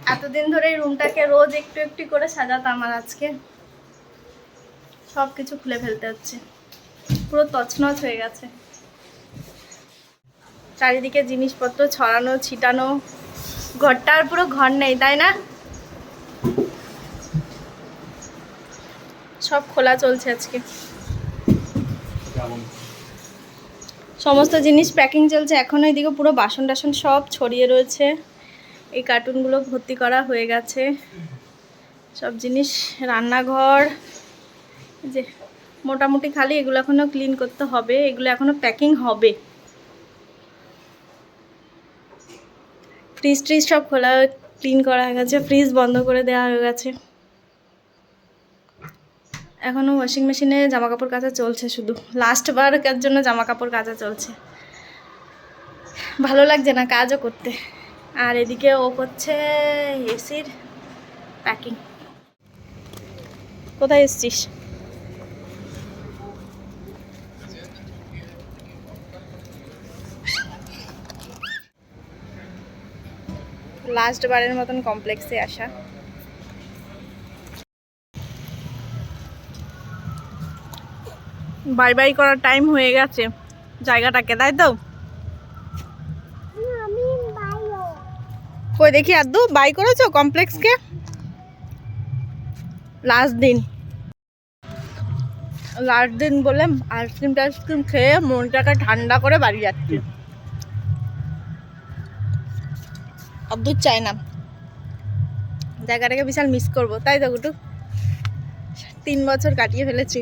এতদিন ধরে এই রুমটাকে রোজ একটু একটু করে সাজাতাম আর আজকে সব কিছু খুলে ফেলতে হচ্ছে। পুরো তছনছ হয়ে গেছে। চারিদিকে জিনিসপত্র ছড়ানো, ছিটানো ঘরটা আর পুরো ঘর নেই, তাই না? সব খোলা চলছে আজকে। সমস্ত জিনিস প্যাকিং চলছে। এখনও এদিকে পুরো বাসন টাসন সব ছড়িয়ে রয়েছে। এই কার্টুনগুলো ভর্তি করা হয়ে গেছে। সব জিনিস, রান্নাঘর যে মোটামুটি খালি, এগুলো এখনও ক্লিন করতে হবে, এগুলো এখনও প্যাকিং হবে। ফ্রিজ ট্রিজ সব খোলা ক্লিন করা হয়ে গেছে ফ্রিজ বন্ধ করে দেওয়া হয়ে গেছে। এখনও ওয়াশিং মেশিনে জামা কাপড় কাচা চলছে শুধু। লাস্ট বারের জন্য জামা কাপড় কাচা চলছে। ভালো লাগছে না কাজও করতে। আর এদিকে ও করছে এসির প্যাকিং কোথায় এসছিস? লাস্ট বারের মতন কমপ্লেক্সে আসা। বাই বাই করার টাইম হয়ে গেছে। জায়গাটাকে, তাই তো? কই দেখি আদু বাই করেছ কমপ্লেক্সকে? লাস্ট দিন। লাস্ট দিন বলে আইসক্রিম টাইসক্রিম খেয়ে মনটাকে ঠান্ডা করে বাড়ি যাচ্ছি। অদ্ভুত চাই না। জায়গাটাকে বিশাল মিস করব, তাই তো গুটু? তিন বছর কাটিয়ে ফেলেছি।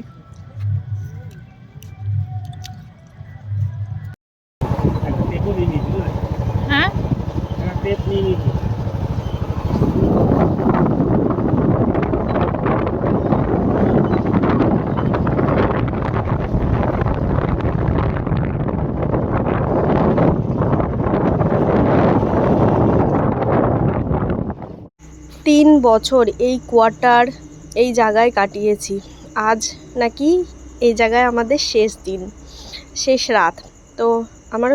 একটা নিয়ে নিয়েছি। তিন বছর এই কোয়ার্টার এই জায়গায় কাটিয়েছি। আজ নাকি এই জায়গায় আমাদের শেষ দিন, শেষ রাত। তো আমার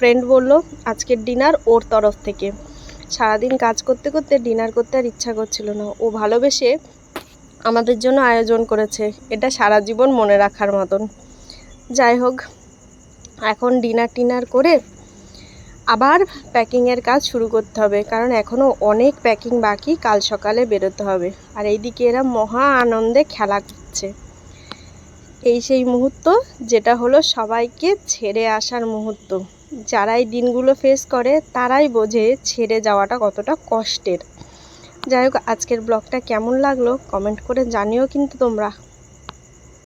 ফ্রেন্ড বলল, আজকের ডিনার ওর তরফ থেকে। সারাদিন কাজ করতে করতে ডিনার করতে আর ইচ্ছা করছিল না। ও ভালোবেসে আমাদের জন্য আয়োজন করেছে। এটা সারা জীবন মনে রাখার মতন। যাই হোক, এখন ডিনার টিনার করে আবার প্যাকিংয়ের কাজ শুরু করতে হবে। কারণ এখনও অনেক প্যাকিং বাকি, কাল সকালে বেরোতে হবে। আর এইদিকে এরা মহা আনন্দে খেলা করছে। এই সেই মুহূর্ত যেটা হলো সবাইকে ছেড়ে আসার মুহূর্ত। যারাই দিনগুলো ফেস করে, তারাই বোঝে ছেড়ে যাওয়াটা কতটা কষ্টের। যাই হোক, আজকের ব্লগটা কেমন লাগল কমেন্ট করে জানিও কিন্তু তোমরা।